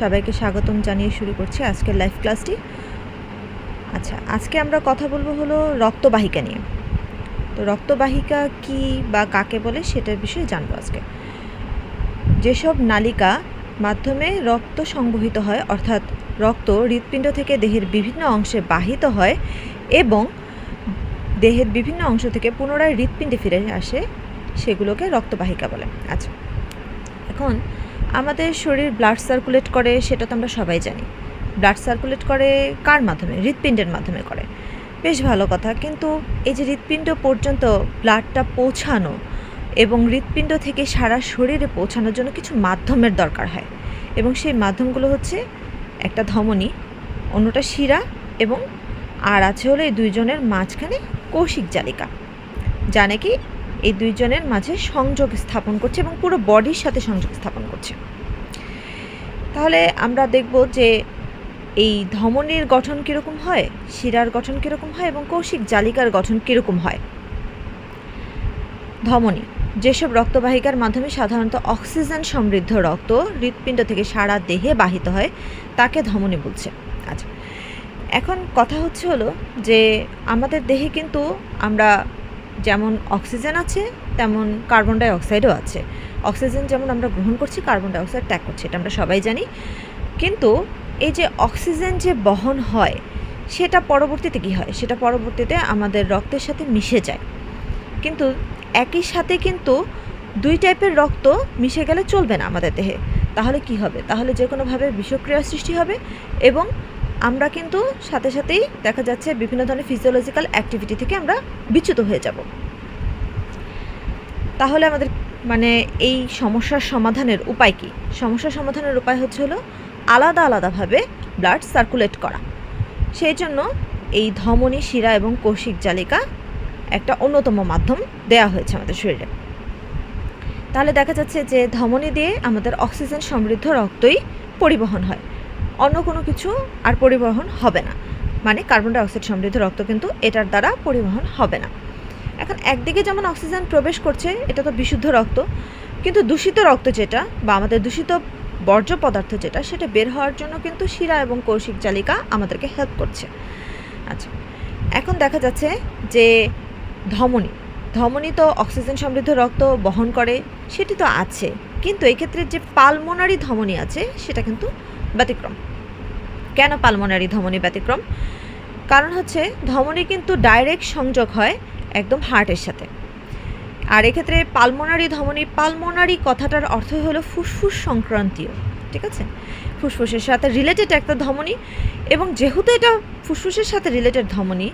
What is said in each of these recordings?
সবাইকে স্বাগতম জানিয়ে শুরু করছি আজকের লাইভ ক্লাসটি আচ্ছা আজকে আমরা কথা বলব হলো রক্তবাহিকা নিয়ে। তো রক্তবাহিকা কি বা কাকে বলে সেটার বিষয়ে জানব আজকে। যেসব নালিকা মাধ্যমে রক্ত সংবহিত হয়, অর্থাৎ রক্ত হৃৎপিণ্ড থেকে দেহের বিভিন্ন অংশে বাহিত হয় এবং দেহের বিভিন্ন অংশ থেকে পুনরায় হৃৎপিণ্ডে ফিরে আসে, সেগুলোকে রক্তবাহিকা বলে। আচ্ছা এখন আমাদের শরীর ব্লাড সার্কুলেট করে, সেটা তো আমরা সবাই জানি। ব্লাড সার্কুলেট করে কার মাধ্যমে? হৃৎপিণ্ডের মাধ্যমে করে। বেশ ভালো কথা, কিন্তু এই যে হৃৎপিণ্ড পর্যন্ত ব্লাডটা পৌঁছানো এবং হৃৎপিণ্ড থেকে সারা শরীরে পৌঁছানোর জন্য কিছু মাধ্যমের দরকার হয়। এবং সেই মাধ্যমগুলো হচ্ছে একটা ধমনী, অন্যটা শিরা এবং আর আছে হলো এই দুইজনের মাঝখানে কৌশিক জালিকা। যা নাকি এই দুইজনের মাঝে সংযোগ স্থাপন করছে এবং পুরো বডির সাথে সংযোগ স্থাপন করছে। তাহলে আমরা দেখব যে এই ধমনীর গঠন কীরকম হয়, শিরার গঠন কীরকম হয় এবং কৌশিক জালিকার গঠন কীরকম হয়। ধমনী, যেসব রক্তবাহিকার মাধ্যমে সাধারণত অক্সিজেন সমৃদ্ধ রক্ত হৃৎপিণ্ড থেকে সারা দেহে বাহিত হয়, তাকে ধমনী বলছে। আচ্ছা এখন কথা হচ্ছে হলো যে আমাদের দেহে কিন্তু আমরা যেমন অক্সিজেন আছে, তেমন কার্বন ডাই অক্সাইডও আছে। অক্সিজেন যেমন আমরা গ্রহণ করছি কার্বন ডাইঅক্সাইড ত্যাগ করছি, এটা আমরা সবাই জানি। কিন্তু এই যে অক্সিজেন যে বহন হয়, সেটা পরবর্তীতে কী হয়? সেটা পরবর্তীতে আমাদের রক্তের সাথে মিশে যায়। কিন্তু একই সাথে কিন্তু দুই টাইপের রক্ত মিশে গেলে চলবে না আমাদের দেহে। তাহলে কি হবে? তাহলে যে কোনোভাবে বিষক্রিয়ার সৃষ্টি হবে এবং আমরা কিন্তু সাথে সাথেই দেখা যাচ্ছে বিভিন্ন ধরনের ফিজিওলজিক্যাল অ্যাক্টিভিটি থেকে আমরা বিচ্যুত হয়ে যাব। তাহলে আমাদের মানে এই সমস্যার সমাধানের উপায় কি? সমস্যার সমাধানের উপায় হচ্ছে হলো আলাদা আলাদাভাবে ব্লাড সার্কুলেট করা। সেই জন্য এই ধমনী, শিরা এবং কৌশিক জালিকা একটা অন্যতম মাধ্যম দেয়া হয়েছে আমাদের শরীরে। তাহলে দেখা যাচ্ছে যে ধমনী দিয়ে আমাদের অক্সিজেন সমৃদ্ধ রক্তই পরিবহন হয়। অন্য কোনো কিছু আর পরিবহন হবে না। মানে কার্বন ডাইঅক্সাইড সমৃদ্ধ রক্ত কিন্তু এটার দ্বারা পরিবহন হবে না। এখন একদিকে যেমন অক্সিজেন প্রবেশ করছে, এটা তো বিশুদ্ধ রক্ত। কিন্তু দূষিত রক্ত যেটা বা আমাদের দূষিত বর্জ্য পদার্থ যেটা, সেটা বের হওয়ার জন্য কিন্তু শিরা এবং কৌশিক জালিকা আমাদেরকে হেল্প করছে। আচ্ছা এখন দেখা যাচ্ছে যে ধমনী ধমনী তো অক্সিজেন সমৃদ্ধ রক্ত বহন করে, সেটি তো আছে। কিন্তু এক্ষেত্রে যে পালমোনারি ধমনী আছে, সেটা কিন্তু ব্যতিক্রম। কেন পালমোনারি ধমনী ব্যতিক্রম? কারণ হচ্ছে, ধমনী কিন্তু ডাইরেক্ট সংযোগ হয় একদম হার্টের সাথে। আর এক্ষেত্রে পালমোনারি ধমনী, পালমোনারি কথাটার অর্থই হলো ফুসফুস সংক্রান্তীয়, ঠিক আছে? ফুসফুসের সাথে রিলেটেড একটা ধমনী এবং যেহেতু এটা ফুসফুসের সাথে রিলেটেড ধমনী,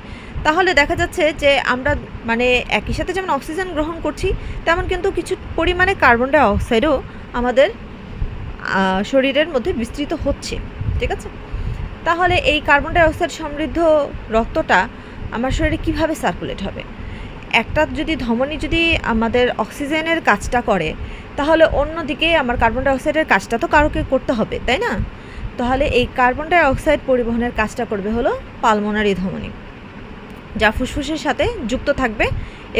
তাহলে দেখা যাচ্ছে যে আমরা মানে একই সাথে যেমন অক্সিজেন গ্রহণ করছি, তেমন কিন্তু কিছু পরিমাণে কার্বন ডাই অক্সাইডও আমাদের শরীরের মধ্যে বিস্তৃত হচ্ছে, ঠিক আছে? তাহলে এই কার্বন ডাই অক্সাইড সমৃদ্ধ রক্তটা আমার শরীরে কীভাবে সার্কুলেট হবে? একটা যদি ধমনী যদি আমাদের অক্সিজেনের কাজটা করে, তাহলে অন্যদিকে আমার কার্বন ডাই অক্সাইডের কাজটা তো কারোকে করতে হবে, তাই না? তাহলে এই কার্বন ডাই অক্সাইড পরিবহনের কাজটা করবে হলো পালমোনারি ধমনী, যা ফুসফুসের সাথে যুক্ত থাকবে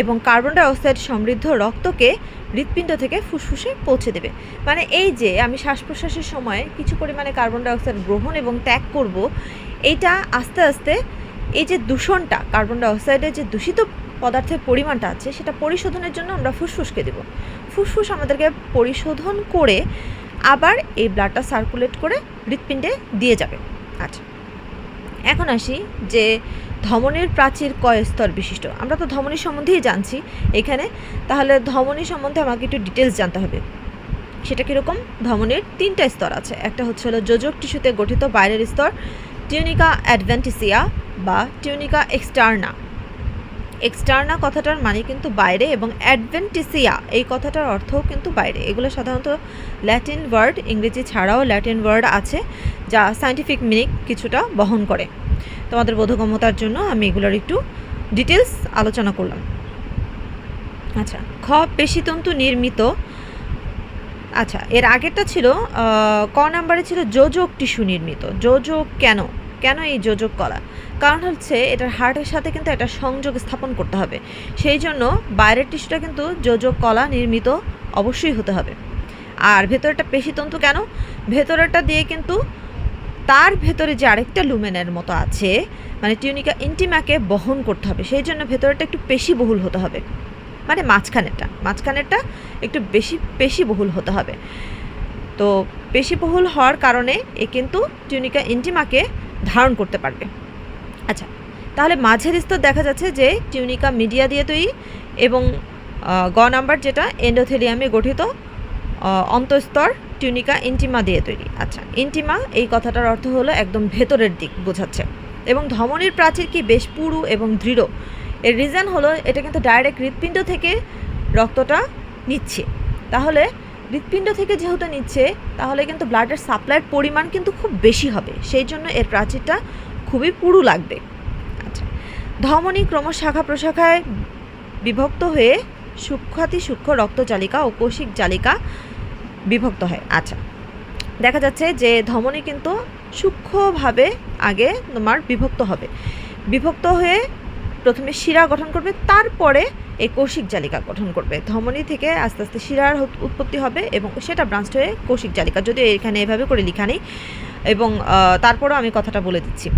এবং কার্বন ডাই অক্সাইড সমৃদ্ধ রক্তকে হৃৎপিণ্ড থেকে ফুসফুসে পৌঁছে দেবে। মানে এই যে আমি শ্বাস প্রশ্বাসের সময় কিছু পরিমাণে কার্বন ডাই অক্সাইড গ্রহণ এবং ত্যাগ করব, এইটা আস্তে আস্তে এই যে দূষণটা, কার্বন ডাই অক্সাইডের যে দূষিত পদার্থের পরিমাণটা আছে, সেটা পরিশোধনের জন্য আমরা ফুসফুসকে দেব। ফুসফুস আমাদেরকে পরিশোধন করে আবার এই ব্লাডটা সার্কুলেট করে হৃৎপিণ্ডে দিয়ে যাবে। আচ্ছা। এখন আসি যে ধমনীর প্রাচীর কয় স্তর বিশিষ্ট? আমরা তো ধমনী সম্বন্ধেই জানছি এখানে। তাহলে ধমনী সম্বন্ধে আমাকে একটু ডিটেলস জানতে হবে। সেটা কীরকম? ধমনের তিনটা স্তর আছে। একটা হচ্ছে হলো যোজক টিস্যুতে গঠিত বাইরের স্তর টিউনিকা অ্যাডভেন্টিসিয়া বা টিউনিকা এক্সটার্না এক্সটার্না কথাটার মানে কিন্তু বাইরে এবং অ্যাডভেন্টিসিয়া এই কথাটার অর্থও কিন্তু বাইরে। এগুলো সাধারণত ল্যাটিন ওয়ার্ড, ইংরেজি ছাড়াও ল্যাটিন ওয়ার্ড আছে, যা সায়েন্টিফিক মিনিং কিছুটা বহন করে। তোমাদের বোধগম্যতার জন্য আমি এগুলোর একটু ডিটেলস আলোচনা করলাম। আচ্ছা খ, পেশিতন্তু নির্মিত। আচ্ছা এর আগেরটা ছিল ক নাম্বারে ছিল যোজক টিস্যু নির্মিত। যোজক কেন? কেন এই যোজক কলা কারণ হচ্ছে এটার হার্টের সাথে কিন্তু একটা সংযোগ স্থাপন করতে হবে। সেই জন্য বাইরের টিস্যুটা কিন্তু যোজক কলা নির্মিত অবশ্যই হতে হবে। আর ভেতরেরটা পেশিতন্তু কেন? ভেতরেরটা দিয়ে কিন্তু তার ভেতরে যে আরেকটা লুমেনের মতো আছে মানে টিউনিকা ইন্টিমাকে বহন করতে হবে, সেই জন্য ভেতরেরটা একটু পেশি বহুল হতে হবে। মানে মাঝখানেরটা মাঝখানেরটা একটু বেশি পেশি বহুল হতে হবে। তো পেশি বহুল হওয়ার কারণে এ কিন্তু টিউনিকা ইন্টিমাকে ধারণ করতে পারবে। আচ্ছা তাহলে মাঝের স্তর দেখা যাচ্ছে যে টিউনিকা মিডিয়া দিয়ে তৈরি এবং গ নাম্বার যেটা এন্ডোথেলিয়ামে গঠিত অন্তঃস্তর টিউনিকা ইন্টিমা দিয়ে তৈরি। আচ্ছা ইন্টিমা এই কথাটার অর্থ হলো একদম ভেতরের দিক বোঝাচ্ছে। এবং ধমনীর প্রাচীর কি বেশ পুরু এবং দৃঢ়? এর রিজন হলো এটা কিন্তু ডাইরেক্ট হৃৎপিণ্ড থেকে রক্তটা নিচ্ছে। তাহলে হৃৎপিণ্ড থেকে যেহেতু নিচ্ছে, তাহলে কিন্তু ব্লাডের সাপ্লাইয়ের পরিমাণ কিন্তু খুব বেশি হবে। সেই জন্য এর প্রাচীরটা খুবই পুরু লাগবে। আচ্ছা ধমনী ক্রমশ শাখা প্রশাখায় বিভক্ত হয়ে সূক্ষাতি সূক্ষ্ম রক্তজালিকা ও কোষিক জালিকা বিভক্ত হয়। আচ্ছা দেখা যাচ্ছে যে ধমনী কিন্তু সূক্ষ্মভাবে আগে তোমার বিভক্ত হবে। বিভক্ত হয়ে প্রথমে শিরা গঠন করবে, তারপরে এই কৌশিক জালিকা গঠন করবে। ধমনী থেকে আস্তে আস্তে শিরার উৎপত্তি হবে এবং সেটা ব্রাঞ্চ হয়ে কৌশিক জালিকা। যদিও এখানে এভাবে করে লেখা নেই এবং তারপরেও আমি কথাটা বলে দিচ্ছি।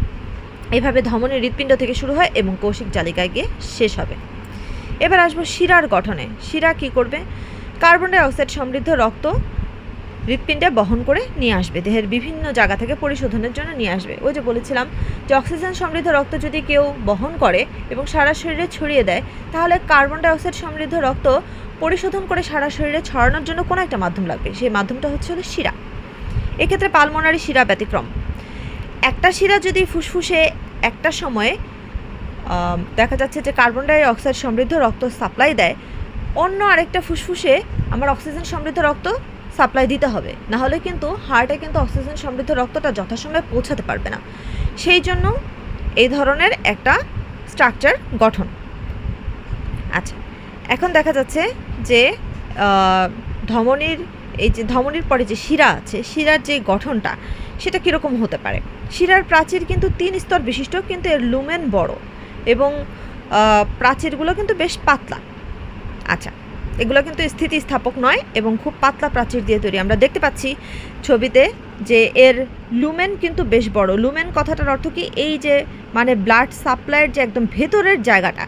এভাবে ধমনী হৃৎপিণ্ড থেকে শুরু হয় এবং কৌশিক জালিকায় গিয়ে শেষ হবে। এবার আসব শিরার গঠনে। শিরা কি করবে? কার্বন ডাই অক্সাইড সমৃদ্ধ রক্ত হৃৎপিণ্ডে বহন করে নিয়ে আসবে, দেহের বিভিন্ন জায়গা থেকে পরিশোধনের জন্য নিয়ে আসবে। ওই যে বলেছিলাম, যে অক্সিজেন সমৃদ্ধ রক্ত যদি কেউ বহন করে এবং সারা শরীরে ছড়িয়ে দেয়, তাহলে কার্বন ডাই অক্সাইড সমৃদ্ধ রক্ত পরিশোধন করে সারা শরীরে ছড়ানোর জন্য কোনো একটা মাধ্যম লাগবে। সেই মাধ্যমটা হচ্ছে হলো শিরা। এক্ষেত্রে পালমোনারি শিরা ব্যতিক্রম। একটা শিরা যদি ফুসফুসে একটা সময়ে দেখা যাচ্ছে যে কার্বন ডাই অক্সাইড সমৃদ্ধ রক্ত সাপ্লাই দেয়, অন্য আরেকটা ফুসফুসে আমার অক্সিজেন সমৃদ্ধ রক্ত সাপ্লাই দিতে হবে। না হলে কিন্তু হার্টে কিন্তু অক্সিজেন সমৃদ্ধ রক্তটা যথাসময়ে পৌঁছাতে পারবে না। সেই জন্য এই ধরনের একটা স্ট্রাকচার গঠন। আচ্ছা এখন দেখা যাচ্ছে যে ধমনীর, এই যে ধমনীর পরে যে শিরা আছে, শিরার যে গঠনটা, সেটা কীরকম হতে পারে? শিরার প্রাচীর কিন্তু তিন স্তর বিশিষ্ট, কিন্তু এর লুমেন বড় এবং প্রাচীরগুলো কিন্তু বেশ পাতলা। আচ্ছা এগুলো কিন্তু স্থিতিস্থাপক নয় এবং খুব পাতলা প্রাচীর দিয়ে তৈরি। আমরা দেখতে পাচ্ছি ছবিতে যে এর লুমেন কিন্তু বেশ বড়। লুমেন কথাটার অর্থ কি? এই যে মানে ব্লাড সাপ্লাইয়ের যে একদম ভেতরের জায়গাটা,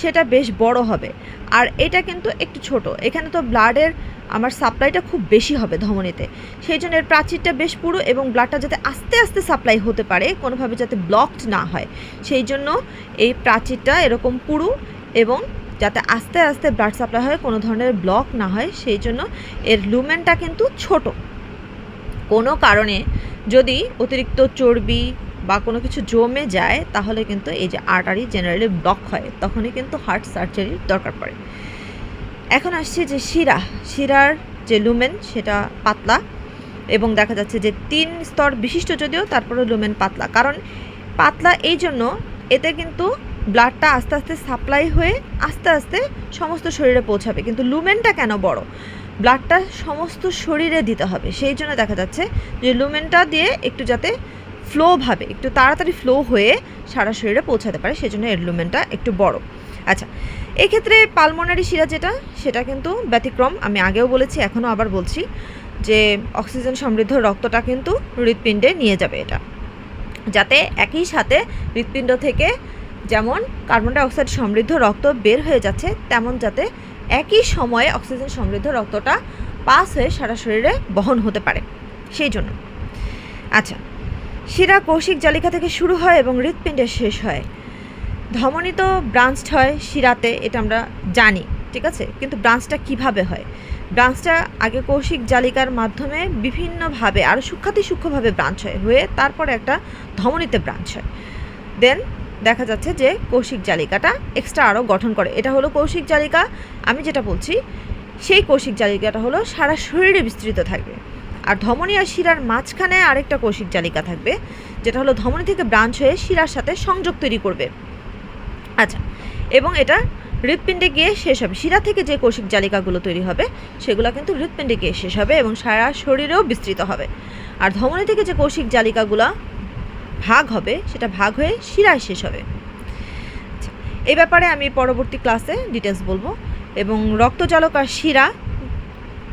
সেটা বেশ বড় হবে। আর এটা কিন্তু একটু ছোট। এখানে তো ব্লাডের আমার সাপ্লাইটা খুব বেশি হবে ধমনীতে। সেই জন্য এর প্রাচীরটা বেশ পুরো এবং ব্লাডটা যাতে আস্তে আস্তে সাপ্লাই হতে পারে, কোনোভাবে যাতে ব্লকড না হয়। সেই জন্য এই প্রাচীরটা এরকম পুরু এবং যাতে আস্তে আস্তে ব্লাড সাপ্লাই হয়, কোনো ধরনের ব্লক না হয়, সেই জন্য এর লুমেনটা কিন্তু ছোট। কোনো কারণে যদি অতিরিক্ত চর্বি বা কোনো কিছু জমে যায়, তাহলে কিন্তু এই যে আর্টারি জেনারেলি ব্লক হয়, তখনই কিন্তু হার্ট সার্জারির দরকার পড়ে। এখন আসছে যে শিরা। শিরার যে লুমেন সেটা পাতলা এবং দেখা যাচ্ছে যে তিন স্তর বিশিষ্ট যদিও তারপরে লুমেন পাতলা। কারণ পাতলা এই জন্য এতে কিন্তু ব্লাডটা আস্তে আস্তে সাপ্লাই হয়ে আস্তে আস্তে সমস্ত শরীরে পৌঁছাবে। কিন্তু লুমেনটা কেন বড়? ব্লাডটা সমস্ত শরীরে দিতে হবে। সেই জন্য দেখা যাচ্ছে যে লুমেনটা দিয়ে একটু যাতে ফ্লো ভাবে, একটু তাড়াতাড়ি ফ্লো হয়ে সারা শরীরে পৌঁছাতে পারে, সেই জন্য এর লুমেনটা একটু বড়। আচ্ছা এক্ষেত্রে পালমোনারি শিরা যেটা, সেটা কিন্তু ব্যতিক্রম। আমি আগেও বলেছি, এখনও আবার বলছি যে অক্সিজেন সমৃদ্ধ রক্তটা কিন্তু হৃৎপিণ্ডে নিয়ে যাবে এটা। যাতে একই সাথে হৃৎপিণ্ড থেকে যেমন কার্বন ডাই অক্সাইড সমৃদ্ধ রক্ত বের হয়ে যাচ্ছে, তেমন যাতে একই সময়ে অক্সিজেন সমৃদ্ধ রক্তটা পাস হয়ে সারা শরীরে বহন হতে পারে। সেই জন্য। আচ্ছা শিরা কৌশিক জালিকা থেকে শুরু হয় এবং হৃৎপিণ্ডে শেষ হয়। ধমনী তো ব্রাঞ্চড হয় শিরাতে, এটা আমরা জানি, ঠিক আছে? কিন্তু ব্রাঞ্চটা কীভাবে হয়? ব্রাঞ্চটা আগে কৌশিক জালিকার মাধ্যমে বিভিন্নভাবে আরও সূক্ষাতি সূক্ষ্মভাবে ব্রাঞ্চ হয়, হয়ে তারপরে একটা ধমনীতে ব্রাঞ্চ হয়। দেন দেখা যাচ্ছে যে কৌশিক জালিকাটা এক্সট্রা আরও গঠন করে। এটা হলো কৌশিক জালিকা। আমি যেটা বলছি, সেই কৌশিক জালিকাটা হলো সারা শরীরে বিস্তৃত থাকবে। আর ধমনী আর শিরার মাঝখানে আরেকটা কৌশিক জালিকা থাকবে, যেটা হলো ধমনী থেকে ব্রাঞ্চ হয়ে শিরার সাথে সংযোগ তৈরি করবে। আচ্ছা এবং এটা হৃৎপিণ্ডে গিয়ে শেষ হবে। শিরা থেকে যে কৌশিক জালিকাগুলো তৈরি হবে, সেগুলো কিন্তু হৃৎপিণ্ডে গিয়ে শেষ হবে এবং সারা শরীরেও বিস্তৃত হবে। আর ধমনী থেকে যে কৌশিক জালিকাগুলো ভাগ হবে সেটা ভাগ হয়ে শিরায় শেষ হবে। আচ্ছা, এই ব্যাপারে আমি পরবর্তী ক্লাসে ডিটেলস বলব। এবং রক্তচালক আর শিরা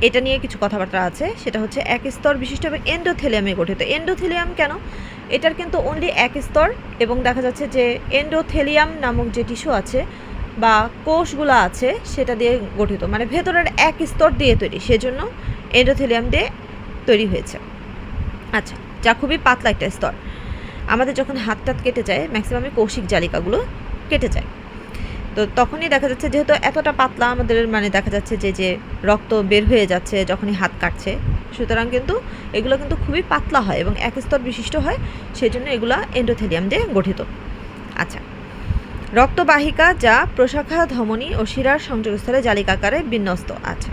এটা নিয়ে কিছু কথাবার্তা আছে। সেটা হচ্ছে এক স্তর বিশিষ্ট এবং এন্ডোথেলিয়ামে গঠিত। এন্ডোথেলিয়াম কেন? এটার কিন্তু অনলি এক স্তর এবং দেখা যাচ্ছে যে এন্ডোথেলিয়াম নামক যে টিস্যু আছে বা কোষগুলো আছে সেটা দিয়ে গঠিত। মানে ভেতরের এক স্তর দিয়ে তৈরি। সেজন্য এন্ডোথেলিয়াম দিয়ে তৈরি হয়েছে। আচ্ছা যা খুবই পাতলা একটা স্তর। আমাদের যখন হাত টাত কেটে যায় ম্যাক্সিমামে কৌশিক জালিকাগুলো কেটে যায়। তো তখনই দেখা যাচ্ছে যেহেতু এতটা পাতলা আমাদের মানে দেখা যাচ্ছে যে যে রক্ত বের হয়ে যাচ্ছে যখনই হাত কাটছে, সুতরাং কিন্তু এগুলো কিন্তু খুবই পাতলা হয় এবং এক স্তর বিশিষ্ট হয় সেই জন্য এগুলো এন্ডোথেলিয়াম দিয়ে গঠিত। আচ্ছা রক্তবাহিকা যা প্রশাখা, ধমনী ও শিরার সংযোগস্থলে জালিকাকারে বিন্যস্ত। আছে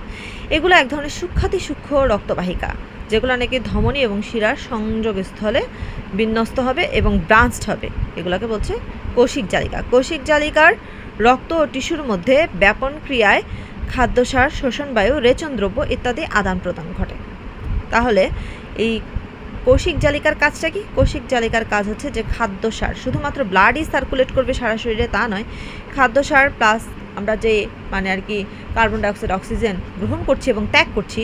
এগুলো এক ধরনের সূক্ষাতি সূক্ষ্ম রক্তবাহিকা। যেগুলো নাকি ধমনী এবং শিরার সংযোগস্থলে বিন্যস্ত হবে এবং ব্রাঞ্চড হবে। এগুলোকে বলছে কৌশিক জালিকা। কৌশিক জালিকার রক্ত ও টিস্যুর মধ্যে ব্যাপন ক্রিয়ায় খাদ্যসার শোষণবায়ু রেচন দ্রব্য ইত্যাদি আদান প্রদান ঘটে। তাহলে এই কৌশিক জালিকার কাজটা কি? কৌশিক জালিকার কাজ হচ্ছে যে খাদ্যসার, শুধুমাত্র ব্লাডই সার্কুলেট করবে সারা শরীরে তা নয়, খাদ্যসার প্লাস আমরা যে মানে আর কি কার্বন ডাইঅক্সাইড অক্সিজেন গ্রহণ করছি এবং ত্যাগ করছি,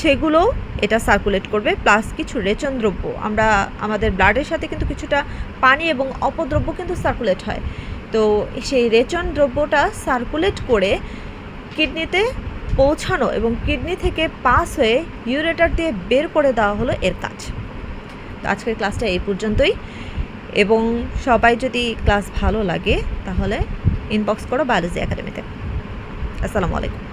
সেগুলোও এটা সার্কুলেট করবে প্লাস কিছু রেচন দ্রব্য। আমরা, আমাদের ব্লাডের সাথে কিন্তু কিছুটা পানি এবং অপদ্রব্য কিন্তু সার্কুলেট হয়। তো সেই রেচন দ্রব্যটা সার্কুলেট করে কিডনিতে পৌঁছানো এবং কিডনি থেকে পাস হয়ে ইউরেটার দিয়ে বের করে দেওয়া হলো এর কাজ। তো আজকের ক্লাসটা এই পর্যন্তই। এবং সবাই যদি ক্লাস ভালো লাগে, তাহলে ইনবক্স করো বায়োলজি একাডেমিতে আসসালামু আলাইকুম।